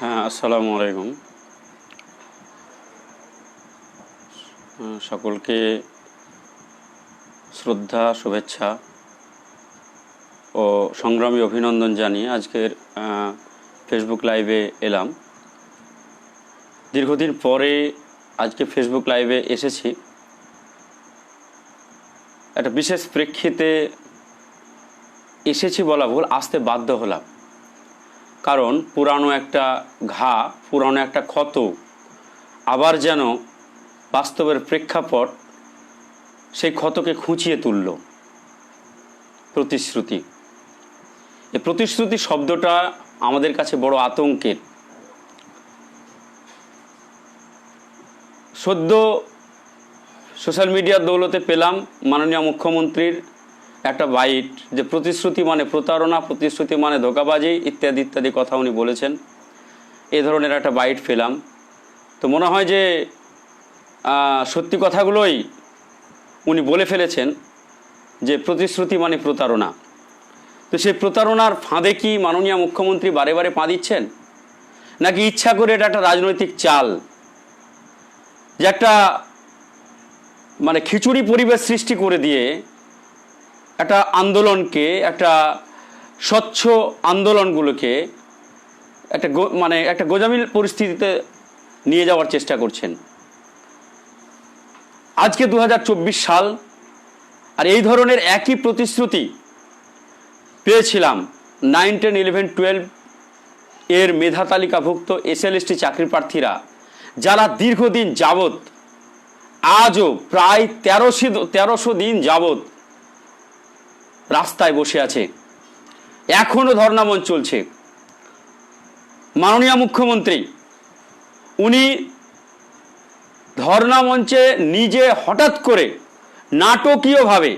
হ্যাঁ আসসালামু আলাইকুম। সকলকে শ্রদ্ধা, শুভেচ্ছা ও সংগ্রামী অভিনন্দন জানিয়ে আজকের ফেসবুক লাইভে এলাম। দীর্ঘদিন পরে আজকে ফেসবুক লাইভে এসেছি। একটা বিশেষ প্রেক্ষিতে এসেছি বলা ভুল, আসতে বাধ্য হলাম। কারণ পুরানো একটা ঘা, পুরানো একটা ক্ষত আবার যেন বাস্তবের প্রেক্ষাপট সেই ক্ষতকে খুঁচিয়ে তুলল। প্রতিশ্রুতি। এই প্রতিশ্রুতি শব্দটা আমাদের কাছে বড় আতঙ্কের। সদ্য সোশ্যাল মিডিয়ার দৌলতে পেলাম মাননীয় মুখ্যমন্ত্রীর একটা বাইট যে প্রতিশ্রুতি মানে প্রতারণা, প্রতিশ্রুতি মানে ধোকাবাজি ইত্যাদি ইত্যাদি কথা উনি বলেছেন। এ ধরনের একটা বাইট পেলাম। তো মনে হয় যে সত্যি কথাগুলোই উনি বলে ফেলেছেন যে প্রতিশ্রুতি মানে প্রতারণা। তো সেই প্রতারণার ফাঁদে কি মাননীয় মুখ্যমন্ত্রী বারে বারে পা দিচ্ছেন? নাকি ইচ্ছা করে এটা একটা রাজনৈতিক চাল? যে একটা মানে খিচুড়ি পরিবেশ সৃষ্টি করে দিয়ে একটা আন্দোলনকে, একটা স্বচ্ছ আন্দোলনগুলোকে একটা মানে একটা গোজামিল পরিস্থিতিতে নিয়ে যাওয়ার চেষ্টা করছেন। আজকে দু হাজার চব্বিশ সাল, আর এই ধরনের একই প্রতিশ্রুতি পেয়েছিলাম নাইন, টেন, ইলেভেন, টুয়েলভ এর মেধা তালিকাভুক্ত এসএলএসটি চাকরি প্রার্থীরা যারা দীর্ঘদিন যাবত আজও প্রায় তেরোশো তেরোশো দিন যাবত রাস্তায় বসে আছে। এখনও ধর্নামঞ্চ চলছে। মাননীয় মুখ্যমন্ত্রী, উনি ধর্না মঞ্চে নিজে হঠাৎ করে নাটকীয়ভাবে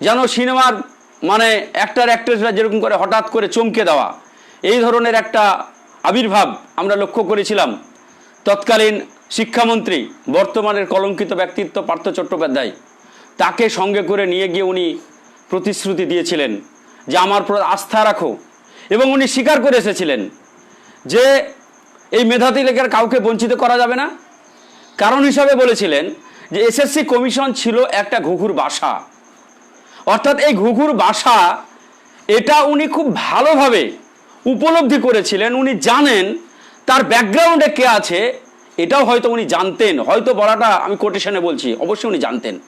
যেন সিনেমার মানে অ্যাক্টার অ্যাক্ট্রেসরা যেরকম করে হঠাৎ করে চমকে দেওয়া, এই ধরনের একটা আবির্ভাব আমরা লক্ষ্য করেছিলাম। তৎকালীন শিক্ষামন্ত্রী, বর্তমানের কলঙ্কিত ব্যক্তিত্ব পার্থ চট্টোপাধ্যায়। তাকে সঙ্গে করে নিয়ে গিয়ে উনি প্রতিশ্রুতি দিয়েছিলেন যে আমার আস্থা রাখো এবং উনি স্বীকার করে এসেছিলেন যে এই মেধাতি লেখার কাউকে বঞ্চিত করা যাবে না। কারণ হিসাবে বলেছিলেন যে এসএসসি কমিশন ছিল একটা ঘুঘুর বাসা। অর্থাৎ এই ঘুঘুর বাসা এটা উনি খুব ভালোভাবে উপলব্ধি করেছিলেন। উনি জানেন তার ব্যাকগ্রাউন্ডে কে আছে, এটাও হয়তো উনি জানতেন। হয়তো বলাটা আমি কোটেশনে বলছি, অবশ্যই উনি জানতেন।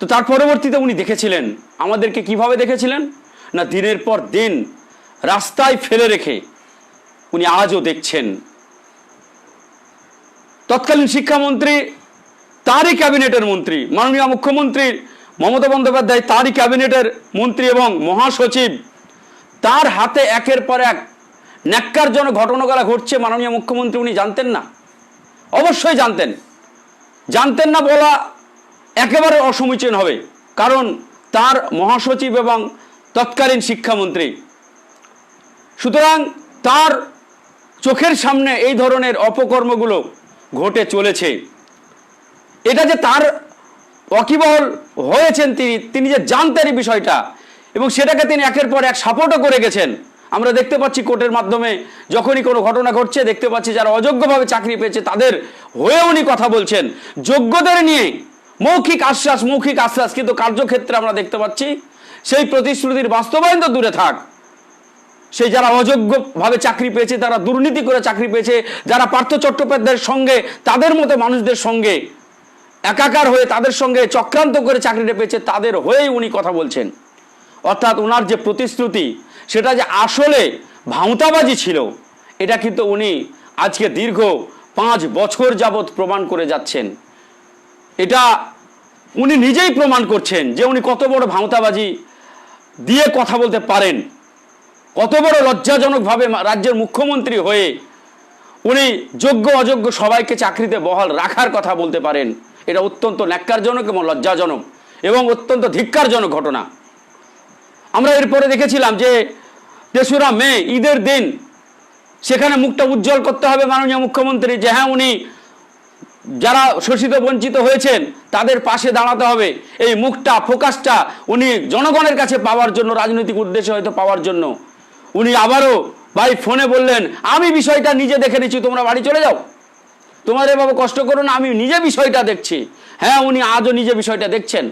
তো তার পরবর্তীতে উনি দেখেছিলেন, আমাদেরকে কীভাবে দেখেছিলেন? না দিনের পর দিন রাস্তায় ফেলে রেখে উনি আজও দেখছেন। তৎকালীন শিক্ষামন্ত্রী, তারই ক্যাবিনেটের মন্ত্রী, মাননীয় মুখ্যমন্ত্রী মমতা বন্দ্যোপাধ্যায়, তারই ক্যাবিনেটের মন্ত্রী এবং মহাসচিব, তার হাতে একের পর এক ন্যাক্কারজনক ঘটনাগুলো ঘটছে মাননীয় মুখ্যমন্ত্রী, উনি জানতেন না? অবশ্যই জানতেন। জানতেন না বলা একেবারে অসমীচীন হবে। কারণ তার মহাসচিব এবং তৎকালীন শিক্ষামন্ত্রী। সুতরাং তার চোখের সামনে এই ধরনের অপকর্মগুলো ঘটে চলেছে। এটা যে তার ওয়াকিবহল হয়েছেন তিনি তিনি যে জানতেন বিষয়টা, এবং সেটাকে তিনি একের পর এক সাপোর্টও করে গেছেন। আমরা দেখতে পাচ্ছি কোর্টের মাধ্যমে যখনই কোনো ঘটনা ঘটছে, দেখতে পাচ্ছি যারা অযোগ্যভাবে চাকরি পেয়েছে, তাদের হয়ে উনি কথা বলছেন। যোগ্যদের নিয়ে মৌখিক আশ্বাস মৌখিক আশ্বাস, কিন্তু কার্যক্ষেত্রে আমরা দেখতে পাচ্ছি সেই প্রতিশ্রুতির বাস্তবায়ন তো দূরে থাক। সেই যারা অযোগ্যভাবে চাকরি পেয়েছে, তারা দুর্নীতি করে চাকরি পেয়েছে, যারা পার্থ চট্টোপাধ্যায়ের সঙ্গে, তাদের মতো মানুষদের সঙ্গে, একাকার হয়ে তাদের সঙ্গে চক্রান্ত করে চাকরিটা পেয়েছে, তাদের হয়েই উনি কথা বলছেন। অর্থাৎ ওনার যে প্রতিশ্রুতি, সেটা যে আসলে ভাঁওতাবাজি ছিল, এটা কিন্তু উনি আজকে দীর্ঘ পাঁচ বছর যাবৎ প্রমাণ করে যাচ্ছেন। এটা উনি নিজেই প্রমাণ করছেন যে উনি কত বড় ভাঁওতাবাজি দিয়ে কথা বলতে পারেন। কত বড় লজ্জাজনকভাবে রাজ্যের মুখ্যমন্ত্রী হয়ে উনি যোগ্য অযোগ্য সবাইকে চাকরিতে বহাল রাখার কথা বলতে পারেন। এটা অত্যন্ত ন্যাক্কারজনক এবং লজ্জাজনক এবং অত্যন্ত ধিক্কারজনক ঘটনা। আমরা এরপরে দেখেছিলাম যে তেসরা মে, ঈদের দিন, সেখানে মুখটা উজ্জ্বল করতে হবে মাননীয় মুখ্যমন্ত্রী যে হ্যাঁ উনি যারা শোষিত, বঞ্চিত হয়েছেন, তাদের পাশে দাঁড়াতে হবে। এই মুখটা, ফোকাসটা উনি জনগণের কাছে পাওয়ার জন্য, রাজনৈতিক উদ্দেশ্যে হয়তো পাওয়ার জন্য। উনি আবারও ভাই ফোনে বললেন, আমি বিষয়টা নিজে দেখে নিচ্ছি, তোমরা বাড়ি চলে যাও। তোমাদের বাবা কষ্ট করো না, আমি নিজে বিষয়টা দেখছি। হ্যাঁ উনি আজও নিজে বিষয়টা দেখছেন।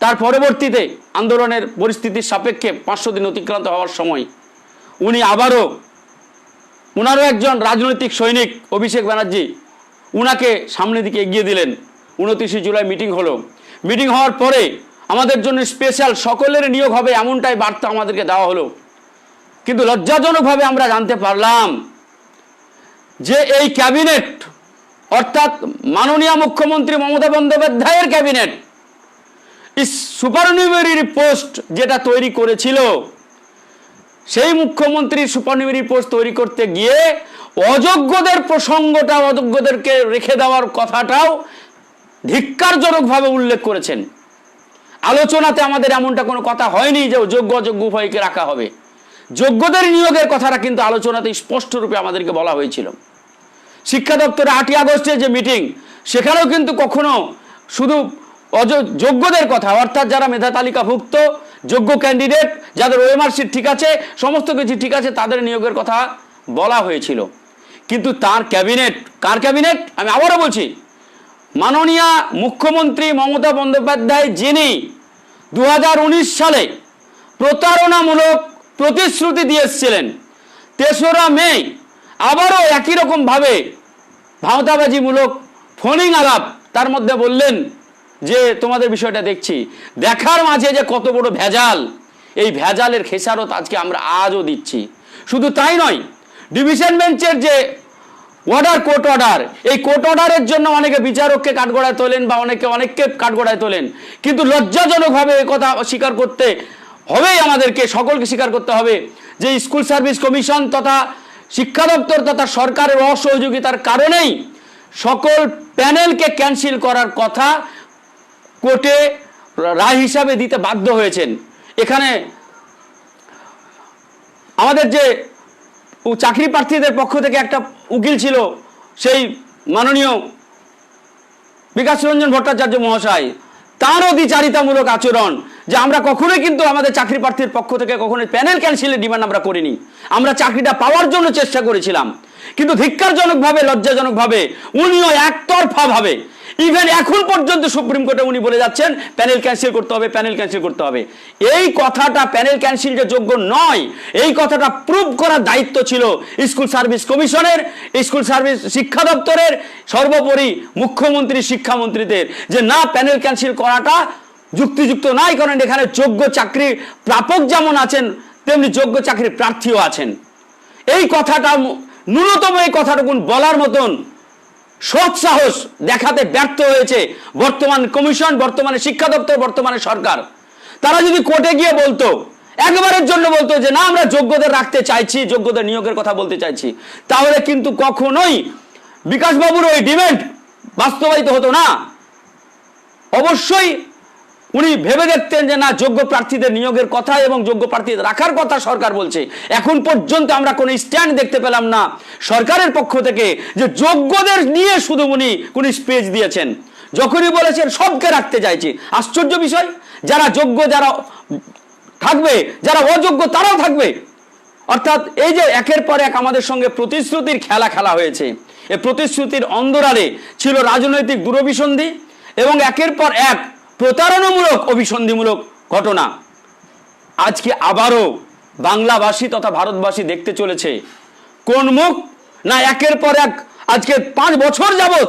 তার পরবর্তীতে আন্দোলনের পরিস্থিতির সাপেক্ষে পাঁচশো দিন অতিক্রান্ত হওয়ার সময় উনি আবারও ওনারও একজন রাজনৈতিক সৈনিক, অভিষেক ব্যানার্জি উনাকে সামনের দিকে এগিয়ে দিলেন। উনত্রিশে জুলাই মিটিং হলো। মিটিং হওয়ার পরে আমাদের জন্য স্পেশাল সকলের নিয়োগ হবে এমনটাই বার্তা আমাদেরকে দেওয়া হলো। কিন্তু লজ্জাজনকভাবে আমরা জানতে পারলাম যে এই ক্যাবিনেট, অর্থাৎ মাননীয় মুখ্যমন্ত্রী মমতা বন্দ্যোপাধ্যায়ের ক্যাবিনেট সুপারনিউমেরির পোস্ট যেটা তৈরি করেছিল, সেই মুখ্যমন্ত্রী সুপারনিউমেরি পোস্ট তৈরি করতে গিয়ে অযোগ্যদের প্রসঙ্গটা অযোগ্যদেরকে রেখে দেওয়ার কথাটাও ধিক্কারজনকভাবে উল্লেখ করেছেন। আলোচনাতে আমাদের এমনটা কোনো কথা হয়নি যে যোগ্য অযোগ্য উভয়কে রাখা হবে। যোগ্যদের নিয়োগের কথাটা কিন্তু আলোচনাতে স্পষ্ট রূপে আমাদেরকে বলা হয়েছিল। শিক্ষা দপ্তরে আটই আগস্টের যে মিটিং, সেখানেও কিন্তু কখনো শুধু যোগ্যদের কথা, অর্থাৎ যারা মেধা তালিকাভুক্ত, যোগ্য ক্যান্ডিডেট, যাদের ওএমআর সিট ঠিক আছে, সমস্ত কিছু ঠিক আছে, তাদের নিয়োগের কথা বলা হয়েছিল। কিন্তু তার ক্যাবিনেট, কার ক্যাবিনেট? আমি আবারও বলছি, মাননীয় মুখ্যমন্ত্রী মমতা বন্দ্যোপাধ্যায় যিনি দু হাজার উনিশ সালে প্রতারণামূলক প্রতিশ্রুতি দিয়ে এসেছিলেন, তেসরা মে আবারও একই রকমভাবে ভাওতাবাজিমূলক ফোনিং আলাপ তার মধ্যে বললেন যে, তোমাদের বিষয়টা দেখছি, দেখার মাঝে যে কত বড় ভেজাল, এই ভেজালের খেসারত আজকে আমরা আজও দিচ্ছি। শুধু তাই নয়, ডিভিশন বেঞ্চের যে অর্ডার কোর্ট অর্ডার এই কোর্ট অর্ডারের জন্য অনেকে বিচারককে কাঠগড়ায় তোলেন বা অনেকে অনেককে কাঠগড়ায় তোলেন। কিন্তু লজ্জাজনকভাবে এই কথা স্বীকার করতে হবেই আমাদেরকে, সকলকে স্বীকার করতে হবে যে স্কুল সার্ভিস কমিশন তথা শিক্ষা দপ্তর তথা সরকারের অসহযোগিতার কারণেই সকল প্যানেলকে ক্যান্সেল করার কথা কোর্টে রায় হিসাবে দিতে বাধ্য হয়েছেন। এখানে আমাদের যে চাকরি প্রার্থীদের পক্ষ থেকে একটা উকিল ছিল সেই মাননীয় বিকাশ রঞ্জন ভট্টাচার্য মহাশয়। তারও দ্বিচারিতামূলক আচরণ যে আমরা কখনোই কিন্তু আমাদের চাকরি প্রার্থীর পক্ষ থেকে কখনোই প্যানেল ক্যান্সেলের ডিমান্ড আমরা করিনি। আমরা চাকরিটা পাওয়ার জন্য চেষ্টা করেছিলাম। কিন্তু ধিক্কারজনকভাবে, লজ্জাজনকভাবে উনিও একতরফাভাবে ইভেন এখন পর্যন্ত সুপ্রিম কোর্টে উনি বলে যাচ্ছেন প্যানেল ক্যান্সেল করতে হবে প্যানেল ক্যান্সেল করতে হবে। এই কথাটা প্যানেল ক্যান্সেল যে যোগ্য নয়, এই কথাটা প্রুভ করার দায়িত্ব ছিল স্কুল সার্ভিস কমিশনের, স্কুল সার্ভিস শিক্ষা দপ্তরের, সর্বোপরি মুখ্যমন্ত্রী, শিক্ষামন্ত্রীদের, যে না প্যানেল ক্যান্সেল করাটা যুক্তিযুক্ত নয়, কারণ এখানে যোগ্য চাকরি প্রাপক যেমন আছেন, তেমনি যোগ্য চাকরির প্রার্থীও আছেন। এই কথাটা ন্যূনতম এই কথাটুকুন বলার মতন সৎ সাহস দেখাতে ব্যর্থ হয়েছে বর্তমান কমিশন, বর্তমানে শিক্ষা দপ্তর, বর্তমানে সরকার। তারা যদি কোর্টে গিয়ে বলতো, একবারের জন্য বলতো যে, না, আমরা যোগ্যদের রাখতে চাইছি, যোগ্যদের নিয়োগের কথা বলতে চাইছি। তাহলে কিন্তু কখনোই বিকাশবাবুর ওই ডিমেন্ড বাস্তবায়িত হতো না। অবশ্যই উনি ভেবে দেখতেন যে না, যোগ্য প্রার্থীদের নিয়োগের কথা এবং যোগ্য প্রার্থীদের রাখার কথা সরকার বলছে। এখন পর্যন্ত আমরা কোনো স্ট্যান্ড দেখতে পেলাম না সরকারের পক্ষ থেকে যে যোগ্যদের নিয়ে শুধু উনি কোন স্পেচ দিয়েছেন। যখনই বলেছেন, সবকে রাখতে চাইছি। আশ্চর্য বিষয়, যারা যোগ্য, যারা থাকবে, যারা অযোগ্য, তারাও থাকবে। অর্থাৎ এই যে একের পর এক আমাদের সঙ্গে প্রতিশ্রুতির খেলা খেলা হয়েছে। এ প্রতিশ্রুতির অন্দরালে ছিল রাজনৈতিক দূরভিসন্ধি এবং একের পর এক প্রতারণামূলক, অভিসন্ধিমূলক ঘটনা। আজকে আবারও বাংলাভাষী তথা ভারতবাসী দেখতে চলেছে। কোন মুখ না একের পর এক আজকে পাঁচ বছর যাবত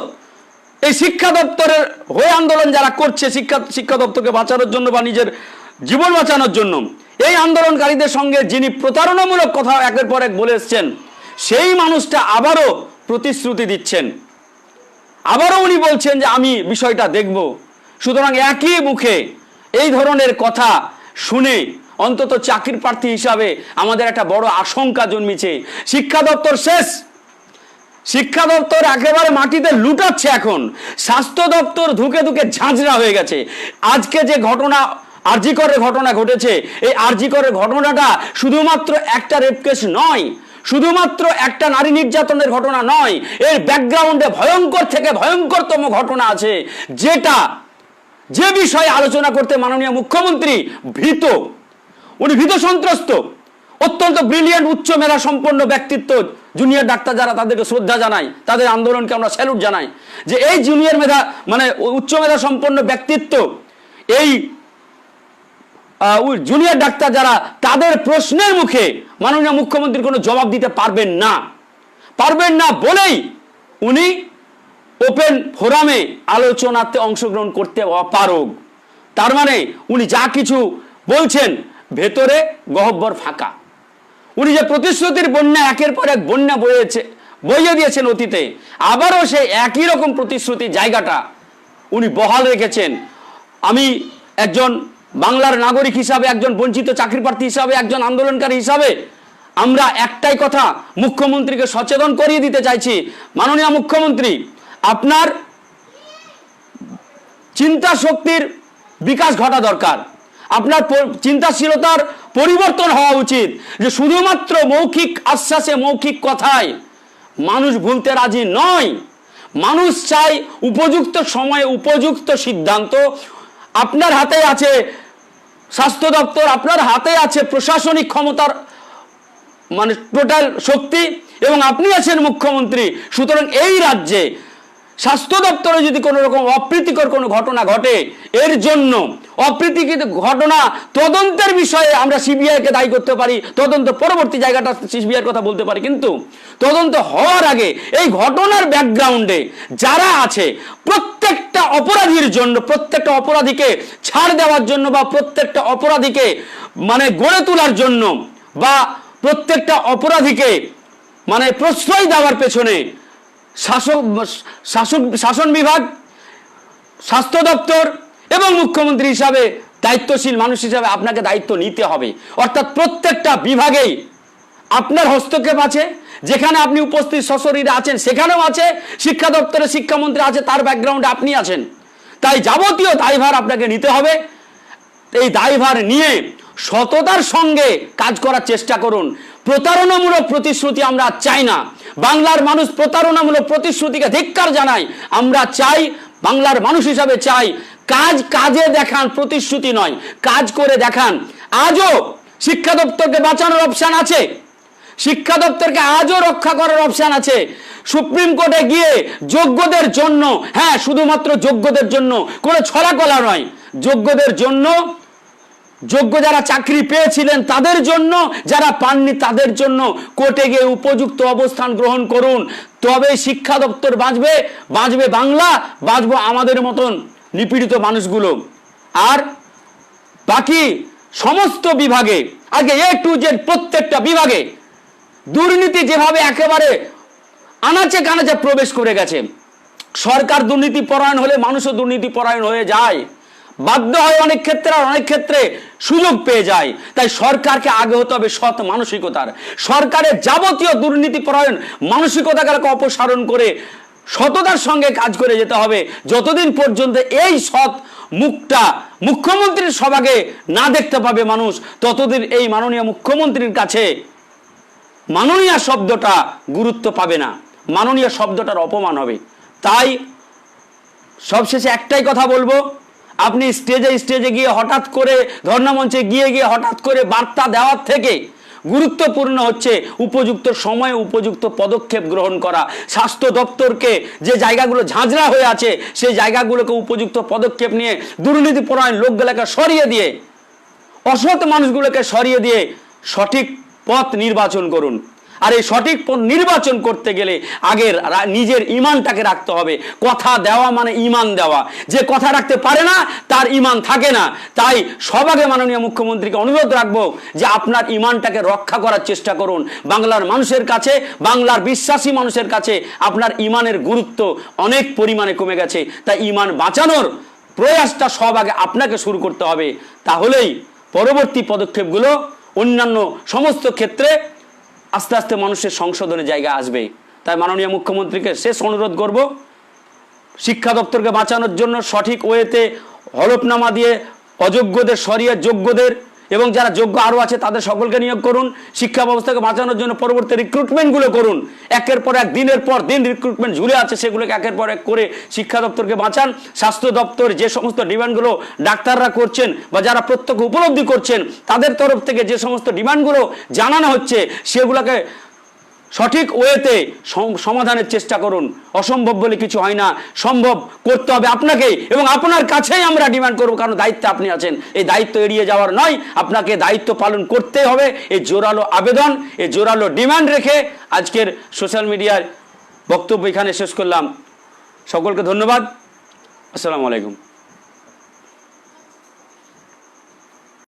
এই শিক্ষা দপ্তরের হয়ে আন্দোলন যারা করছে, শিক্ষা শিক্ষা দপ্তরকে বাঁচানোর জন্য বা নিজের জীবন বাঁচানোর জন্য, এই আন্দোলনকারীদের সঙ্গে যিনি প্রতারণামূলক কথা একের পর এক বলে এসছেন, সেই মানুষটা আবারও প্রতিশ্রুতি দিচ্ছেন। আবারও উনি বলছেন যে আমি বিষয়টা দেখব। সুতরাং একই মুখে এই ধরনের কথা শুনে অন্তত চাকরির প্রার্থী হিসাবে আমাদের একটা বড় আশঙ্কা জন্মিছে। শিক্ষা দপ্তর শেষ। শিক্ষা দপ্তর একেবারে মাটিতে লুটাচ্ছে এখন। স্বাস্থ্য দপ্তর ধুকে ধুকে ঝাঁঝরা হয়ে গেছে। আজকে যে ঘটনা, আরজিকরের ঘটনা ঘটেছে, এই আরজিকরের ঘটনাটা শুধুমাত্র একটা রেপ কেস নয়, শুধুমাত্র একটা নারী নির্যাতনের ঘটনা নয়, এর ব্যাকগ্রাউন্ডে ভয়ঙ্কর থেকে ভয়ঙ্করতম ঘটনা আছে, যেটা যে বিষয়ে আলোচনা করতে মাননীয় মুখ্যমন্ত্রী ভীত, উনি ভীত সন্ত্রস্ত, অত্যন্ত ব্রিলিয়ান্ট উচ্চ মেধা সম্পন্ন ব্যক্তিত্ব জুনিয়র ডাক্তার যারা তাদেরকে শ্রদ্ধা জানাই তাদের আন্দোলনকে আমরা স্যালুট জানাই, যে এই জুনিয়র মেধা মানে উচ্চ মেধা সম্পন্ন ব্যক্তিত্ব, এই জুনিয়র ডাক্তার যারা, তাদের প্রশ্নের মুখে মাননীয় মুখ্যমন্ত্রী কোনো জবাব দিতে পারবেন না। পারবেন না বলেই উনি ওপেন ফোরামে আলোচনাতে অংশগ্রহণ করতে অপারগ। তার মানে উনি যা কিছু বলছেন, ভেতরে গহব্বর ফাঁকা। উনি যে প্রতিশ্রুতির বন্যা, একের পর এক বন্যা বয়েছে, বইয়ে দিয়েছেন অতীতে, আবারও সেই একই রকম প্রতিশ্রুতি জায়গাটা উনি বহাল রেখেছেন। আমি একজন বাংলার নাগরিক হিসাবে, একজন বঞ্চিত চাকরি প্রার্থী হিসাবে, একজন আন্দোলনকারী হিসাবে, আমরা একটাই কথা মুখ্যমন্ত্রীকে সচেতন করিয়ে দিতে চাইছি। মাননীয় মুখ্যমন্ত্রী আপনার চিন্তা শক্তির বিকাশ ঘটা দরকার। আপনার চিন্তাশীলতার পরিবর্তন হওয়া উচিত। যে শুধুমাত্র মৌখিক আশ্বাসে মৌখিক কথায় মানুষ ভুলতে রাজি নয়। মানুষ চাই উপযুক্ত সময়ে উপযুক্ত সিদ্ধান্ত। আপনার হাতে আছে স্বাস্থ্য দপ্তর, আপনার হাতে আছে প্রশাসনিক ক্ষমতার মানে টোটাল শক্তি এবং আপনি আছেন মুখ্যমন্ত্রী। সুতরাং এই রাজ্যে স্বাস্থ্য দপ্তরে যদি কোনো রকম অপ্রীতিকর কোনো ঘটনা ঘটে, এর জন্য অপ্রীতিকর ঘটনা তদন্তের বিষয়ে আমরা সিবিআইকে দায়ী করতে পারি, তদন্ত পরবর্তী জায়গাটা সিবিআইয়ের কথা বলতে পারি। কিন্তু তদন্ত হওয়ার আগে এই ঘটনার ব্যাকগ্রাউন্ডে যারা আছে, প্রত্যেকটা অপরাধীর জন্য, প্রত্যেকটা অপরাধীকে ছাড় দেওয়ার জন্য বা প্রত্যেকটা অপরাধীকে মানে গড়ে তোলার জন্য বা প্রত্যেকটা অপরাধীকে মানে প্রশ্রয় দেওয়ার পেছনে শাসক শাসক, শাসন বিভাগ, স্বাস্থ্য দপ্তর এবং মুখ্যমন্ত্রী হিসাবে দায়িত্বশীল মানুষ হিসাবে আপনাকে দায়িত্ব নিতে হবে। অর্থাৎ প্রত্যেকটা বিভাগেই আপনার হস্তক্ষেপ আছে, যেখানে আপনি উপস্থিত সশরীরে আছেন সেখানেও আছে, শিক্ষা দপ্তরে শিক্ষামন্ত্রী আছে, তার ব্যাকগ্রাউন্ডে আপনি আছেন। তাই যাবতীয় দায়ভার আপনাকে নিতে হবে। এই দায়ভার নিয়ে সততার সঙ্গে কাজ করার চেষ্টা করুন। প্রতারণামূলক প্রতিশ্রুতি আমরা চাই না। বাংলার মানুষ প্রতারণামূলক প্রতিশ্রুতিকে ধিক্কার জানায়। আমরা চাই বাংলার মানুষ হিসাবে চাই, কাজ কাজে দেখান, প্রতিশ্রুতি নয়, কাজ করে দেখান। আজও শিক্ষা দপ্তরকে বাঁচানোর অপশান আছে। শিক্ষা দপ্তরকে আজও রক্ষা করার অপশান আছে। সুপ্রিম কোর্টে গিয়ে যোগ্যদের জন্য হ্যাঁ শুধুমাত্র যোগ্যদের জন্য, কোনো ছলাকলা নয়, যোগ্যদের জন্য যোগ্য যারা চাকরি পেয়েছিলেন তাদের জন্য, যারা পাননি তাদের জন্য কোর্টে গিয়ে উপযুক্ত অবস্থান গ্রহণ করুন। তবে শিক্ষা দপ্তর বাঁচবে বাঁচবে বাংলা, বাঁচবো আমাদের মতন নিপীড়িত মানুষগুলো। আর বাকি সমস্ত বিভাগে আগে এ টু জেড প্রত্যেকটা বিভাগে দুর্নীতি যেভাবে একেবারে আনাচে কানাচে প্রবেশ করে গেছে, সরকার দুর্নীতি পরায়ণ হলে মানুষও দুর্নীতি পরায়ণ হয়ে যায়। বাধ্য হয় অনেক ক্ষেত্রে আর অনেক ক্ষেত্রে সুযোগ পেয়ে যায়। তাই সরকারকে আগে হতে হবে সৎ মানসিকতার। সরকারের যাবতীয় দুর্নীতি পরায়ণ মানসিকতাকে অপসারণ করে সততার সঙ্গে কাজ করে যেতে হবে। যতদিন পর্যন্ত এই সৎ মুখটা মুখ্যমন্ত্রীর সভাকে না দেখতে পাবে মানুষ, ততদিন এই মাননীয় মুখ্যমন্ত্রীর কাছে মাননীয় শব্দটা গুরুত্ব পাবে না। মাননীয় শব্দটার অপমান হবে। তাই সবশেষে একটাই কথা বলব আপনি স্টেজে স্টেজে গিয়ে হঠাৎ করে ধর্ণামঞ্চে গিয়ে গিয়ে হঠাৎ করে বার্তা দেওয়ার থেকে গুরুত্বপূর্ণ হচ্ছে উপযুক্ত সময়ে উপযুক্ত পদক্ষেপ গ্রহণ করা। স্বাস্থ্য দপ্তরকে যে জায়গাগুলো ঝাঁঝরা হয়ে আছে, সেই জায়গাগুলোকে উপযুক্ত পদক্ষেপ নিয়ে দুর্নীতি পরায়ণ লোকগুলোকে সরিয়ে দিয়ে, অসৎ মানুষগুলোকে সরিয়ে দিয়ে সঠিক পথ নির্বাচন করুন। আর এই সঠিক নির্বাচন করতে গেলে আগের নিজের ইমানটাকে রাখতে হবে। কথা দেওয়া মানে ইমান দেওয়া। যে কথা রাখতে পারে না, তার ইমান থাকে না। তাই সবাগে মাননীয় মুখ্যমন্ত্রীকে অনুরোধ রাখব যে আপনার ইমানটাকে রক্ষা করার চেষ্টা করুন। বাংলার মানুষের কাছে, বাংলার বিশ্বাসী মানুষের কাছে আপনার ইমানের গুরুত্ব অনেক পরিমাণে কমে গেছে। তাই ইমান বাঁচানোর প্রয়াসটা সব আগে আপনাকে শুরু করতে হবে। তাহলেই পরবর্তী পদক্ষেপগুলো অন্যান্য সমস্ত ক্ষেত্রে আস্তে আস্তে মানুষের সংশোধনের জায়গা আসবে। তাই মাননীয় মুখ্যমন্ত্রীকে শেষ অনুরোধ করব, শিক্ষা দপ্তরকে বাঁচানোর জন্য সঠিক ওয়েতে হলফনামা দিয়ে অযোগ্যদের, সরিয়ে যোগ্যদের এবং যারা যোগ্য আরও আছে, তাদের সকলকে নিয়োগ করুন, শিক্ষা ব্যবস্থাকে বাঁচানোর জন্য পরবর্তী রিক্রুটমেন্টগুলো করুন। একের পর এক, দিনের পর দিন রিক্রুটমেন্ট ঝুলে আছে, সেগুলোকে একের পর এক করে শিক্ষা দপ্তরকে বাঁচান। স্বাস্থ্য দপ্তর যে সমস্ত ডিমান্ডগুলো ডাক্তাররা করছেন বা যারা প্রত্যক্ষ উপলব্ধি করছেন, তাদের তরফ থেকে যে সমস্ত ডিমান্ডগুলো জানানো হচ্ছে, সেগুলোকে সঠিক ওয়েতে সমাধানের চেষ্টা করুন। অসম্ভব বলে কিছু হয় না। সম্ভব করতে হবে আপনাকে এবং আপনার কাছেই আমরা ডিমান্ড করব কারণ দায়িত্বে আপনি আছেন। এই দায়িত্ব এড়িয়ে যাওয়ার নয়, আপনাকে দায়িত্ব পালন করতে হবে। এই জোরালো আবেদন, এই জোরালো ডিমান্ড রেখে আজকের সোশ্যাল মিডিয়ার বক্তব্য এখানে শেষ করলাম। সকলকে ধন্যবাদ। আসসালামু আলাইকুম।